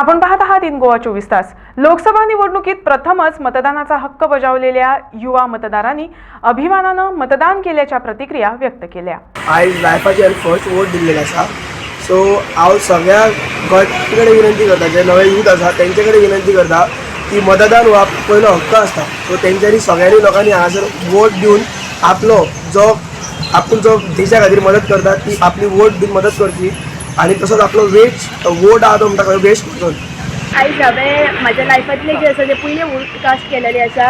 आपण पाहत आहात इन गोवा चोवीस तास. लोकसभा निवडणुकीत प्रथमच मतदानाचा हक्क बजावलेल्या युवा मतदारांनी अभिमानानं मतदान केल्याच्या प्रतिक्रिया व्यक्त केल्या. आय लायफाचे फर्स्ट वोट दिलेले आसा सो हांव सगळ्या गोंयचे कडेन विनंती करता जे नवे यूथ आसा तेंचे कडेन विनंती करता की मतदान हो आप- पयलो हक्क आसता सो तेंच्यांनी सगळ्यांनी लोकांनी हांगासर वोट दिवन आपलो जो आपूण जो देशा खातीर मदत करता ती आपली वोट दिवन मदत करची. आणि तसंच आपलो वेस्ट वोट आहा तो म्हणटा वेस्ट करचो आयज हांवें म्हाज्या लायफांतले जे आसा ते पयले कास्ट केलेले आसा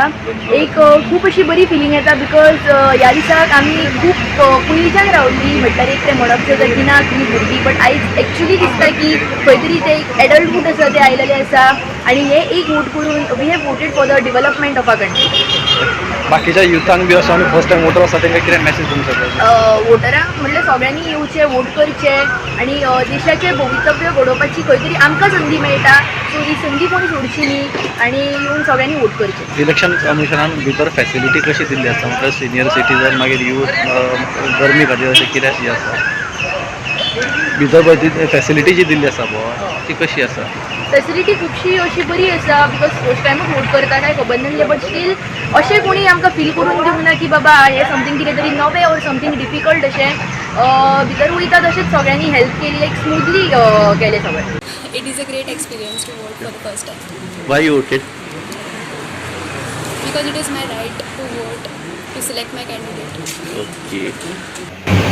एक खूब अशी बरी फिलींग येता बिकॉज ह्या दिसाक आमी खूब अ, पयलींच्यान रावल्ली म्हटल्यार एक तें म्हणप जाता की ना तुमी भुरगीं बट आयज एक्चुली दिसता की खंय तरी ते एक एडल्टहूड आसा ते आयलेले आसा आनी हे एक वोट करून we have voted for the development of a country बाकीच्या युथांक बी असो आनी फर्स्ट टायम वोटर आसा तांकां कितें मॅसेज तुमचो वोटरांक म्हणल्यार सगळ्यांनी येवचें वोट करचें आनी देशाचें भवितव्य घडोवपाची खंय तरी आमकां संदी मेळटा सो ही संदी कोणी सोडची न्ही आनी येवन सगळ्यांनी वोट करचें. इलेक्शन कमिशनान भितर फॅसिलिटी कशी दिल्ली आसा सिनियर सिटीजन मागीर यूथ गर्मी खातीर अशें कितें हें आसा ती फॅसिलिटी जी दिल्ली आसा पळय ती कशी आसा फेसिलिटी खुबशी अशी बरी आसा बिकॉज फर्स्ट टायमूच वोट करता काय खबर नासलें बट स्टील अशें कोणी आमकां फील करून दिवंक ना की बाबा हें समथींग कितें तरी नवें ऑर समथींग डिफिकल्ट अशें भितर वयता तशेंच सगळ्यांनी हेल्प केली लायक स्मुथली केलें सगळें. It is a great experience to vote for the first time. Why you voted because it is my right to vote to select my candidate. Okay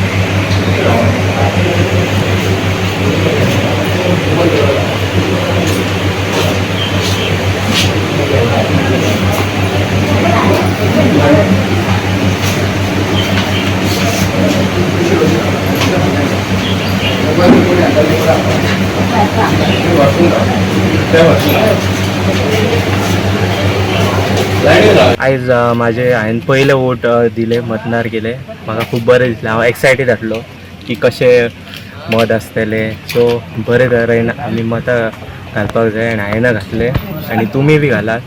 आयज uh, माझे म्हाजे हांवें पयले वोट uh, दिले मतदार केले. म्हाका खूब बरें दिसलें. हांव एक्सायटेड आसलो की कशें मत आसतलें सो बरे तरेन आमी मतां घालपाक जाय आनी हांवें घातले आनी तुमी बी घालात.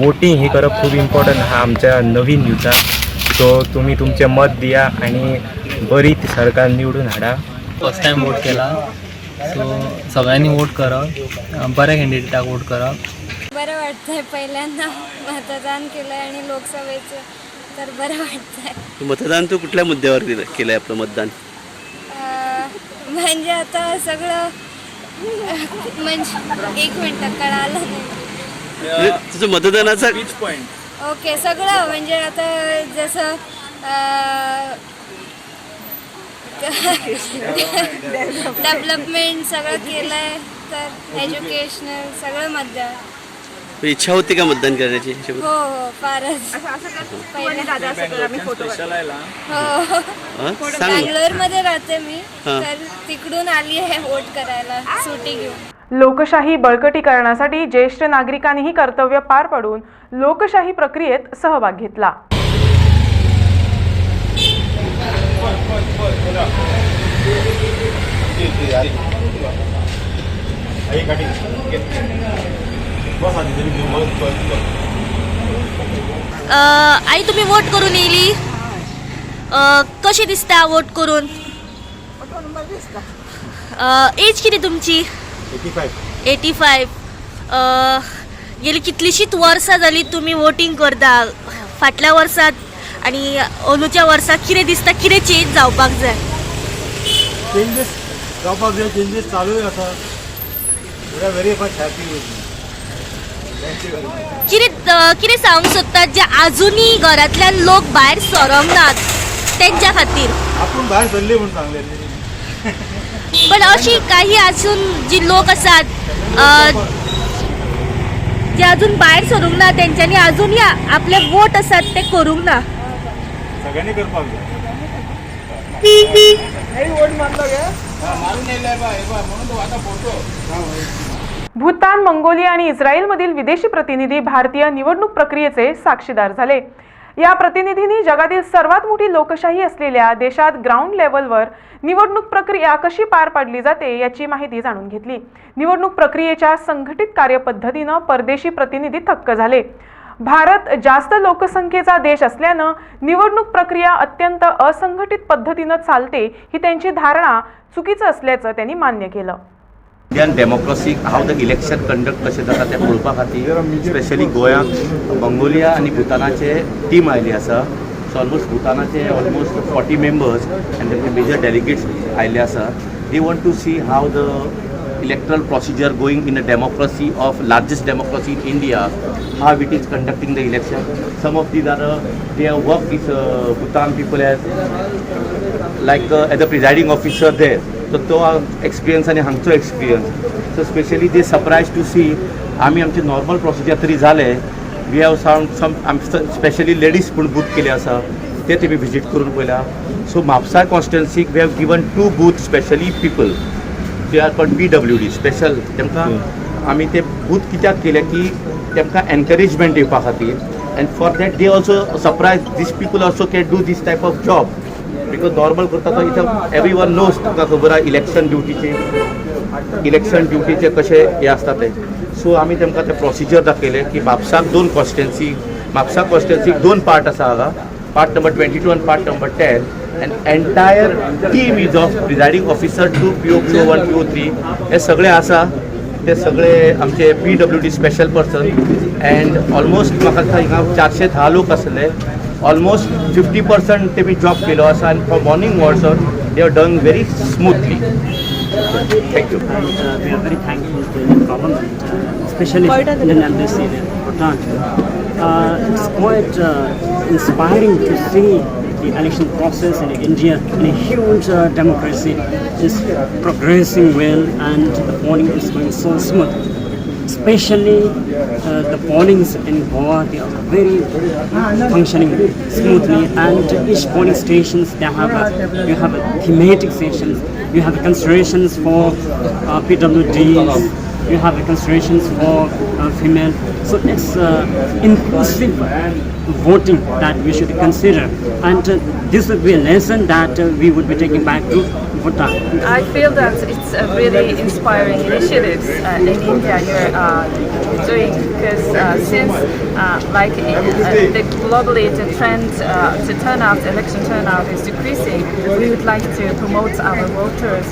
वोटींग ही करप खूब इम्पॉर्टंट आहा आमच्या नवीन युथाक सो तुमी तुमचें मत दिया आनी बरी ती सरकार निवडून हाडा. फर्स्ट टाइम वोट केला. सो सगळ्यांनी वोट करप बऱ्या कॅन्डिडेटाक वोट करप बरं वाटतंय पहिल्यांदा मतदान केलं आणि लोकसभेचं तर बरं वाटतंय. मतदान तू कुठल्या मुद्द्यावर दिलं केलंय आपलं मतदान? म्हणजे आता सगळं म्हणजे एक मिनटं कळालं नाही. म्हणजे तुझं मतदानाचा ओके सगळं म्हणजे आता जसं डेव्हलपमेंट सगळं केलं आहे तर एज्युकेशनल सगळं मध्य इच्छा होती का मतदान करण्याची हो हो फारच हो हं? सांग ना. बँगलोरमध्ये राहते मी हा. तर तिकडून आली आहे वोट करायला सुटी घेऊन लोकशाही बळकटीकरणासाठी ज्येष्ठ नागरिकांनीही कर्तव्य पार पाडून लोकशाही प्रक्रियेत सहभाग घेतला आई तुम्ही वोट करून येयली कशी दिसता वोट करून? एज किती तुमची? एटी फायव गेली कितलीशीच वर्सां जाली तुमी वोटींग करता. फाटल्या वर्सात आनी अंदूच्या वर्साक कितें दिसता कितें चेंज जावपाक जाय चेंजीस जावपाक जाय चेंजीस चालूय आसा वेरी मच हॅपी कितें कितें सांगूंक सोदतात जे आजुनी घरांतल्यान लोक भायर सरोंक नात तेंच्या खातीर? आपूण भायर सरली म्हूण सांगलेली पण अशी काही अजून जी लोक असतात अ, जे अजून भायर सरूंक ना तेंच्यांनी अजूनही आपले वोट असतात ते करूंक ना. सगळ्यांनी करपाक जाय भूतान मंगोलिया आणि इस्रायलमधील विदेशी प्रतिनिधी भारतीय निवडणूक प्रक्रियेचे साक्षीदार झाले. या प्रतिनिधींनी जगातील सर्वात मोठी लोकशाही असलेल्या देशात ग्राउंड लेवलवर निवडणूक प्रक्रिया कशी पार पाडली जाते याची माहिती जाणून घेतली. निवडणूक प्रक्रियेच्या संघटित कार्यपद्धतीनं परदेशी प्रतिनिधी थक्क झाले. भारत जास्त लोकसंख्येचा देश असल्यानं निवडणूक प्रक्रिया अत्यंत असंघटित पद्धतीनं चालते ही त्यांची धारणा चुकीचं असल्याचं त्यांनी मान्य केलं. Indian democracy how the election conduct कशें जाता तें पळोवपा खातीर स्पेशली गोंयांत मंगोलिया आनी भुतानाचे टीम आयली आसा सो ऑलमोस्ट भुतानाचे ऑलमोस्ट फोर्टी मेंबर्स एन्ड तेंचे मेजर डेलिगेट्स आयले आसा they want to see how the electoral procedure going in a democracy of largest democracy in India how it is conducting the election some of these are they are work is Bhutan people as like as a presiding officer there So तो experience आनी हांगचो experience so specially they surprise to see आमी आमचे normal procedure तरी जाले we have sound some specially ladies पूण booth केले आसा ते तेमी विजीट करून पळयला so Mapusa कॉन्स्टिट्युन्सीक we have given to booth specially people they are called P W D special तेमकां आमी ते बूथ कित्याक केले की तेमकां एनकरेजमेंट दिवपा खातीर and for that they also surprise this people also can do this type of job because normal करता तो इथं एवरी वन नोज तुका खबर आहा इलेक्शन ड्युटीचे इलेक्शन ड्युटीचे कशें हे आसता ते सो आमी तेमकां ते प्रोसिजर दाखयले की म्हापसाक दोन कॉन्स्टिट्युन्सी म्हापसा कॉन्स्टिट्युन्सीक दोन पार्ट आसा हांगा पार्ट नंबर ट्वेंटी टू आनी part number ten and entire team is of presiding officer two P O P O one P O three हे सगळे आसा ते सगळे आमचे P W D special person and almost म्हाका दिसता हिंगा चारशे धा लोक आसले ऑलमोस्ट फिफ्टी पर्संट तेमी जॉब केलो आसा आनी from morning वॉर्सर they are done very smoothly thank you uh, we are very thankful to the government, uh, especially Indian Embassy in Bhutan. Uh, it's quite uh, inspiring to see the election process in India in a huge uh, democracy is progressing well and the polling is going so smooth. Especially uh, the pollings in Goa, they are very functioning smoothly and each polling stations they have a, you have a thematic sections, you have considerations for uh, PWDs, you have considerations for uh, female. So it's uh, inclusive voting that we should consider and uh, this would be a lesson that uh, we would be taking back to. I feel that it's a really inspiring initiatives uh, in India you're uh, doing because uh, since uh, like uh, the globally the trend uh, to turnout, election turnout is decreasing, we would like to promote our voters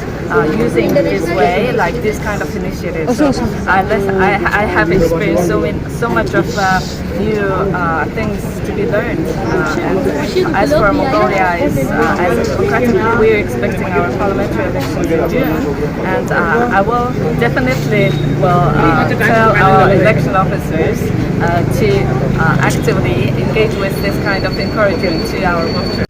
using this way, like this kind of initiative. So I, I, have experienced so, in, so much of new uh, things to be learned. Uh, and as for Mongolia, is uh, as democratic, we're expecting our parliamentary elections in June, and uh, I will definitely will tell our election officers to actively engage with this kind of encouragement to our voters.